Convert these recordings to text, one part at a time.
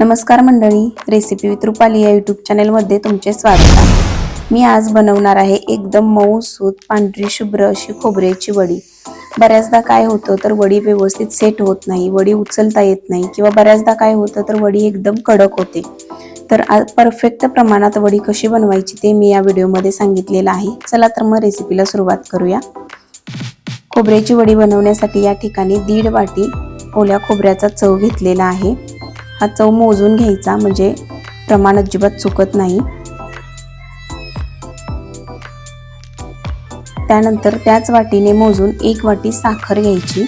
नमस्कार मंडळी recipe with Rupali या यूट्यूब चॅनलमध्ये तुमचे स्वागत आहे. मी आज बनवणार आहे एकदम मऊ सूत पांढरी शुभ्र अशी खोबऱ्याची वडी. बऱ्याचदा काय होतं तर वडी व्यवस्थित सेट होत नाही वडी उचलता येत नाही किंवा बऱ्याचदा काय होतं तर वडी एकदम कडक होते. तर परफेक्ट प्रमाणात वडी कशी बनवायची ते मी या व्हिडिओमध्ये सांगितलेलं आहे. चला तर मग रेसिपीला सुरुवात करूया. खोबऱ्याची वडी बनवण्यासाठी या ठिकाणी दीड वाटी ओल्या खोबऱ्याचा चव घेतलेला आहे. हा चव मोजून घ्यायचा म्हणजे प्रमाण अजिबात चुकत नाही. त्यानंतर त्याच वाटीने मोजून एक वाटी साखर घ्यायची.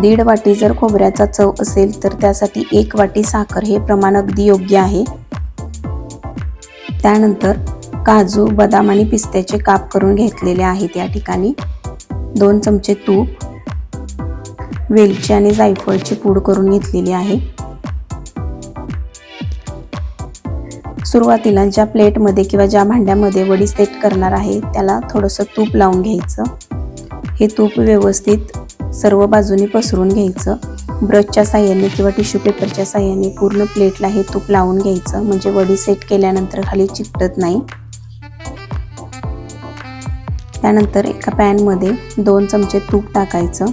दीड वाटी जर खोबऱ्याचा चव असेल तर त्यासाठी एक वाटी साखर हे प्रमाण अगदी योग्य आहे. त्यानंतर काजू बदाम आणि पिस्त्याचे काप करून घेतलेले आहेत या ठिकाणी. दोन चमचे तूप वेलची आणि जायफळची पूड करून घेतलेली आहे. सुरुवातीला ज्या प्लेटमध्ये किंवा ज्या भांड्यामध्ये वडी सेट करणार आहे त्याला थोडंसं तूप लावून घ्यायचं. हे तूप व्यवस्थित सर्व बाजूनी पसरून घ्यायचं. ब्रशच्या साह्याने किंवा टिश्यू पेपरच्या साह्याने पूर्ण प्लेटला हे तूप लावून घ्यायचं. म्हणजे वडी सेट केल्यानंतर खाली चिकटत नाही. त्यानंतर एका पॅनमध्ये दोन चमचे तूप टाकायचं.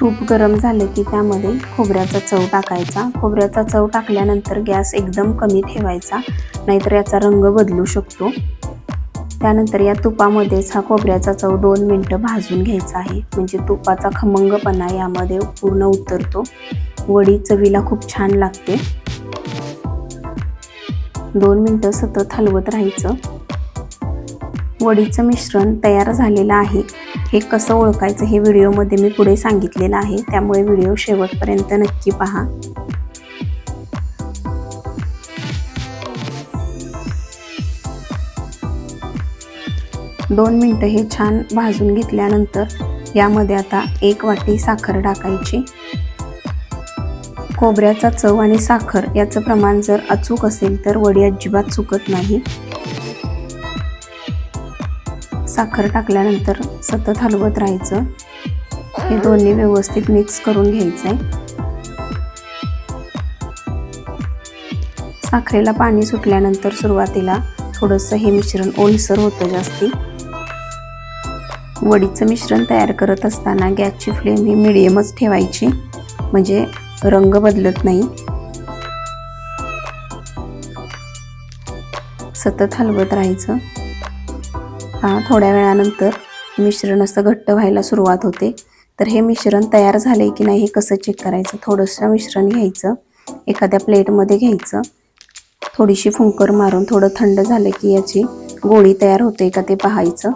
तूप गरम झालं की त्यामध्ये खोबऱ्याचा चव टाकायचा. खोबऱ्याचा चव टाकल्यानंतर गॅस एकदम कमी ठेवायचा नाहीतर याचा रंग बदलू शकतो. त्यानंतर या तुपामध्येच हा खोबऱ्याचा चव दोन मिनटं भाजून घ्यायचा आहे. म्हणजे तुपाचा खमंगपणा यामध्ये पूर्ण उतरतो. वडी चवीला खूप छान लागते. दोन मिनटं सतत हलवत राहायचं. वडीचं मिश्रण तयार झालेलं आहे. हे कसं ओळखायचं हे व्हिडिओमध्ये मी पुढे सांगितलेलं आहे. त्यामुळे व्हिडिओ शेवटपर्यंत नक्की पहा. दोन मिनटं हे छान भाजून घेतल्यानंतर यामध्ये आता एक वाटी साखर टाकायची. खोबऱ्याचा चव आणि साखर याचं प्रमाण जर अचूक असेल तर वडी अजिबात चुकत नाही. साखर टाकल्यानंतर सतत हलवत राहायचं. हे दोन्ही व्यवस्थित मिक्स करून घ्यायचं आहे साखरेला पाणी सुटल्यानंतर सुरुवातीला थोडंसं हे मिश्रण ओलसर होतं जास्ती. वडीचं मिश्रण तयार करत असताना गॅसची फ्लेम ही मिडियमच ठेवायची. म्हणजे रंग बदलत नाही. सतत हलवत राहायचं. थोड्या वेळानंतर मिश्रण असं घट्ट व्हायला सुरुवात होते. तर हे मिश्रण तयार झाले की नाही हे कसं चेक करायचं? थोडंसं मिश्रण घ्यायचं एखाद्या प्लेटमध्ये घ्यायचं. थोडीशी फुंकर मारून थोडं थंड झालं की याची गोळी तयार होते का ते पाहायचं.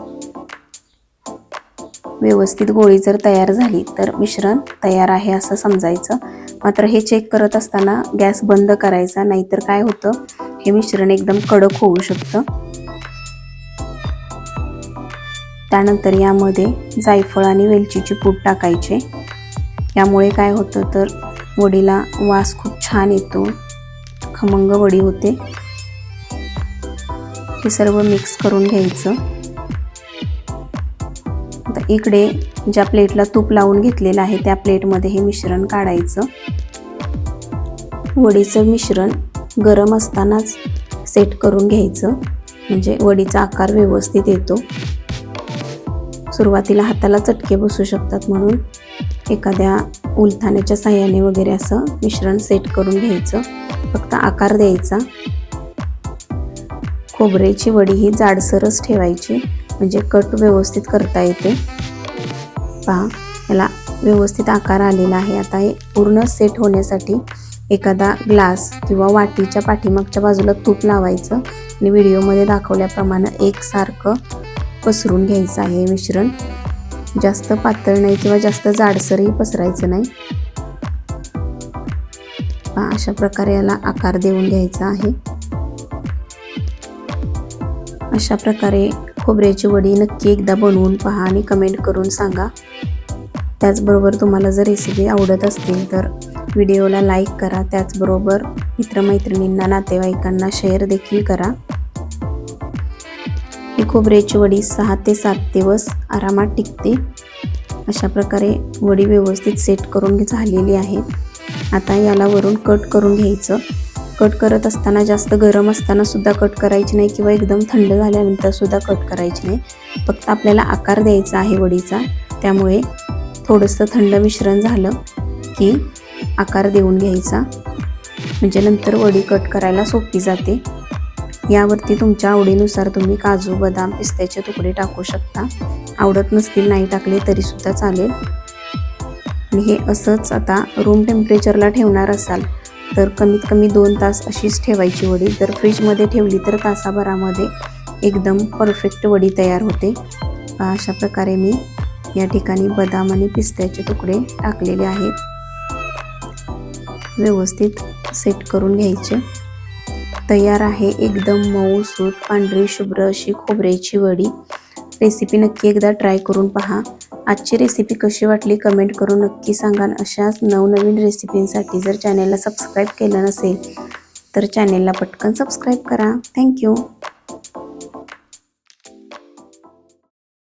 व्यवस्थित गोळी जर तयार झाली तर मिश्रण तयार आहे असं समजायचं. मात्र हे चेक करत असताना गॅस बंद करायचा नाहीतर काय होतं? हे मिश्रण एकदम कडक होऊ शकतं. त्यानंतर यामध्ये जायफळ आणि वेलचीची पूड टाकायचे. यामुळे काय होतं तर वडीला वास खूप छान येतो. खमंग वडी होते. हे सर्व मिक्स करून घ्यायचं. आता इकडे ज्या प्लेटला तूप लावून घेतलेलं आहे त्या प्लेटमध्ये हे मिश्रण काढायचं. वडीचं मिश्रण गरम असतानाच सेट करून घ्यायचं. म्हणजे वडीचा आकार व्यवस्थित येतो. सुरुवातीला हाताला चटके बसू शकतात म्हणून एखाद्या उलथाण्याच्या साह्याने वगैरे असं मिश्रण सेट करून घ्यायचं. फक्त आकार द्यायचा. खोबऱ्याची वडी ही जाडसरच ठेवायची. म्हणजे कट व्यवस्थित करता येते. पहा याला व्यवस्थित आकार आलेला आहे. आता हे पूर्ण सेट होण्यासाठी एखादा ग्लास किंवा वाटीच्या पाठीमागच्या बाजूला तूप लावायचं. आणि व्हिडिओमध्ये दाखवल्याप्रमाणे एकसारखं पसरून घ्यायचं आहे मिश्रण. जास्त पातळ नाही किंवा जास्त जाडसरही पसरायचं नाही. अशा प्रकारे याला आकार देऊन घ्यायचा आहे. अशा प्रकारे खोबऱ्याची वडी नक्की एकदा बनवून पहा आणि कमेंट करून सांगा. त्याचबरोबर तुम्हाला जर रेसिपी आवडत असतील तर व्हिडिओला लाईक करा. त्याचबरोबर मित्रमैत्रिणींना नातेवाईकांना शेअर देखील करा. ही खोबऱ्याची वडी सहा ते सात दिवस आरामात टिकते. अशा प्रकारे वडी व्यवस्थित सेट करून झालेली आहे. आता याला वरून कट करून घ्यायचं. कट करत असताना जास्त गरम असताना सुद्धा कट करायची नाही किंवा एकदम थंड झाल्यानंतर सुद्धा कट करायची नाही. फक्त आपल्याला आकार द्यायचा आहे वडीचा. त्यामुळे थोडंसं थंड मिश्रण झालं की आकार देऊन घ्यायचा. म्हणजे नंतर वडी कट करायला सोपी जाते. यावरती तुमच्या आवडीनुसार तुम्ही काजू बदाम पिस्त्याचे तुकडे टाकू शकता. आवडत नसतील नाही टाकले तरीसुद्धा चालेल. आणि हे असंच आता रूम टेम्परेचरला ठेवणार असाल तर कमीत कमी दोन तास अशीच ठेवायची वडी. जर फ्रीजमध्ये ठेवली तर तासाभरामध्ये एकदम परफेक्ट वडी तयार होते. अशा प्रकारे मी या ठिकाणी बदाम आणि पिस्त्याचे तुकडे टाकलेले आहेत. व्यवस्थित सेट करून घ्यायचे. तयार आहे. एकदम मऊ सूप पांढरी शुभ्र अशी खोबऱ्याची वडी. रेसिपी नक्की एकदा ट्राय करून पहा. आजची रेसिपी कशी वाटली कमेंट करून नक्की सांगा अशाच नवनवीन रेसिपींसाठी जर चॅनेलला सबस्क्राईब केलं नसेल तर चॅनेलला पटकन सबस्क्राईब करा. थँक्यू